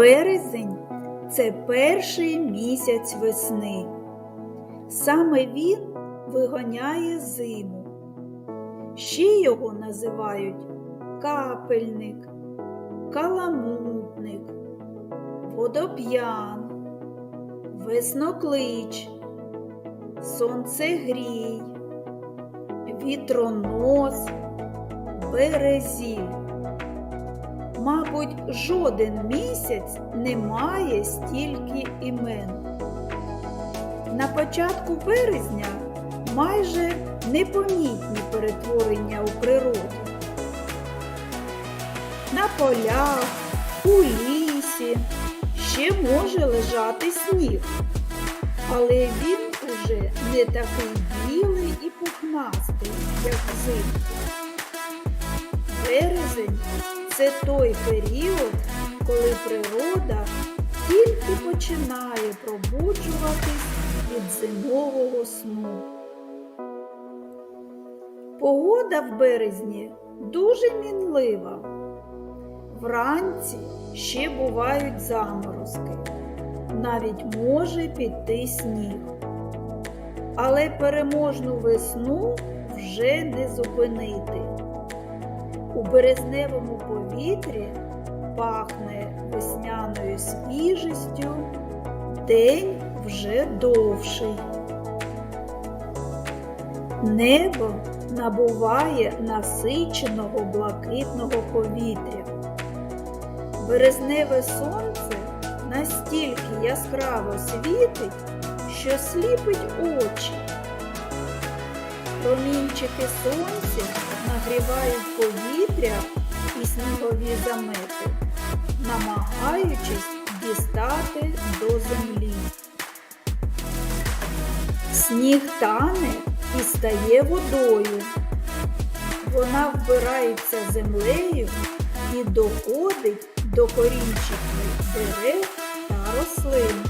Березень це перший місяць весни. Саме він вигоняє зиму. Ще його називають капельник, каламутник, водоп'ян, весноклич, сонцегрій, вітронос, березіль. Мабуть, жоден місяць не має стільки імен. На початку березня майже непомітні перетворення у природі. На полях, у лісі ще може лежати сніг, але він уже не такий білий і пухнастий, як взимку. Березень це той період, коли природа тільки починає пробуджуватись від зимового сну. Погода в березні дуже мінлива. Вранці ще бувають заморозки, навіть може піти сніг. Але переможну весну вже не зупинити. У березневому повітрі пахне весняною свіжістю, день вже довший. Небо набуває насиченого блакитного повітря. Березневе сонце настільки яскраво світить, що сліпить очі. Промінчики сонця нагрівають повітря і снігові замети, намагаючись дістати до землі. Сніг тане і стає водою. Вона вбирається землею і доходить до корінчиків дерев та рослин.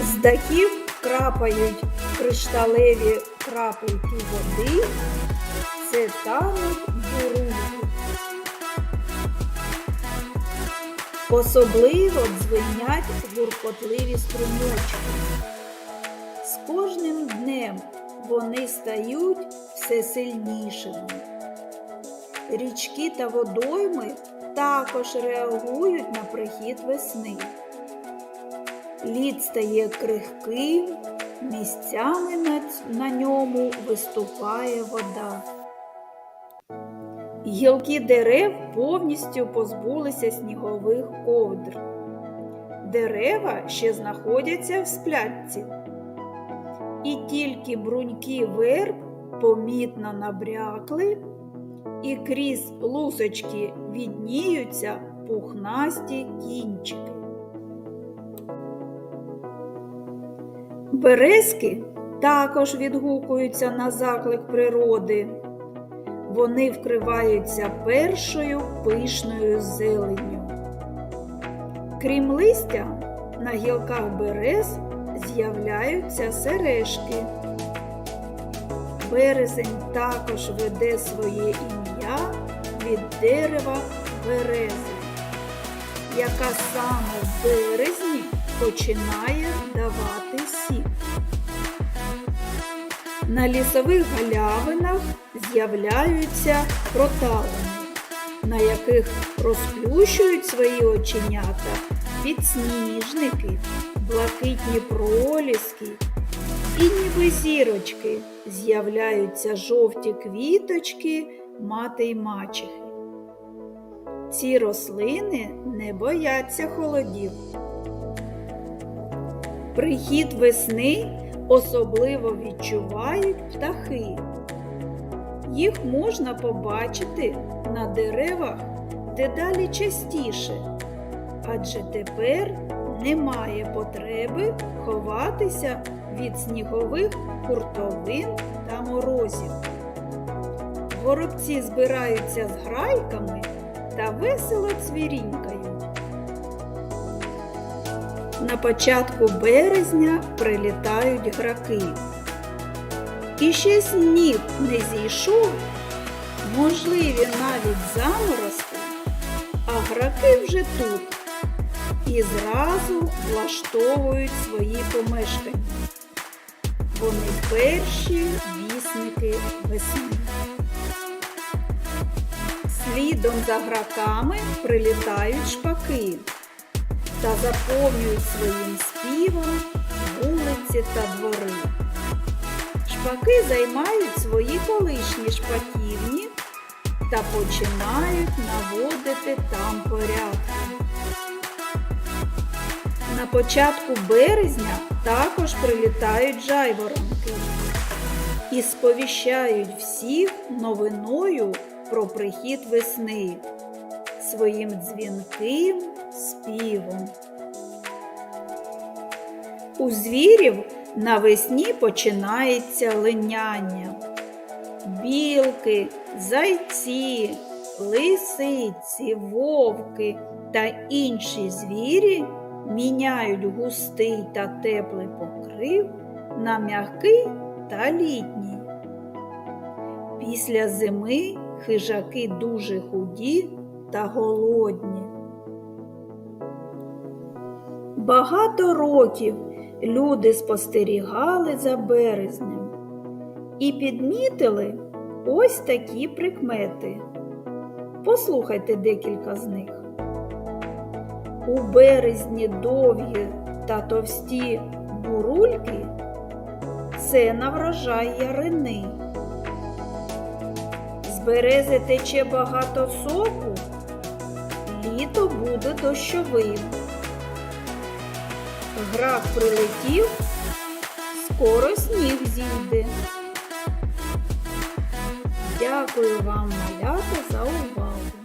З дахів крапають кришталеві крапельки води, це тануть бурульки. Особливо дзвенять гуркотливі струмочки. З кожним днем вони стають все сильнішими. Річки та водойми також реагують на прихід весни. Лід стає крихким, місцями на, на ньому виступає вода. Гілки дерев повністю позбулися снігових ковдр. Дерева ще знаходяться в сплятці. І тільки бруньки верб помітно набрякли, і крізь лусочки відніються пухнасті кінчики. Березки також відгукуються на заклик природи. Вони вкриваються першою пишною зеленню. Крім листя, на гілках берез з'являються сережки. Березень також веде своє ім'я від дерева берези, яка саме в березні починає давати сік. На лісових галявинах з'являються проталини, на яких розплющують свої оченята підсніжники, блакитні проліски і ніби зірочки з'являються жовті квіточки мати й мачехи. Ці рослини не бояться холодів. Прихід весни особливо відчувають птахи. Їх можна побачити на деревах дедалі частіше, адже тепер немає потреби ховатися від снігових хуртовин та морозів. Горобці збираються з грайками та весело цвірінькають. На початку березня прилітають граки. І ще сніг не зійшов, можливі навіть заморозки, а граки вже тут і зразу влаштовують свої помешкання. Вони перші вісники весни. Слідом за граками прилітають шпаки та заповнюють своїм співом вулиці та двори. Шпаки займають свої колишні шпаківні та починають наводити там порядки. На початку березня також прилітають жайворонки і сповіщають всіх новиною про прихід весни своїм дзвінким співом. У звірів навесні починається линяння. Білки, зайці, лисиці, вовки та інші звірі міняють густий та теплий покрив на м'який та літній. Після зими хижаки дуже худі та голодні. Багато років люди спостерігали за березнем і підмітили ось такі прикмети. Послухайте декілька з них. У березні довгі та товсті бурульки це на врожай ярини. З берези тече багато соку, літо буде дощовим. Грак прилетів, скоро сніг зійде. Дякую вам, малята, за увагу.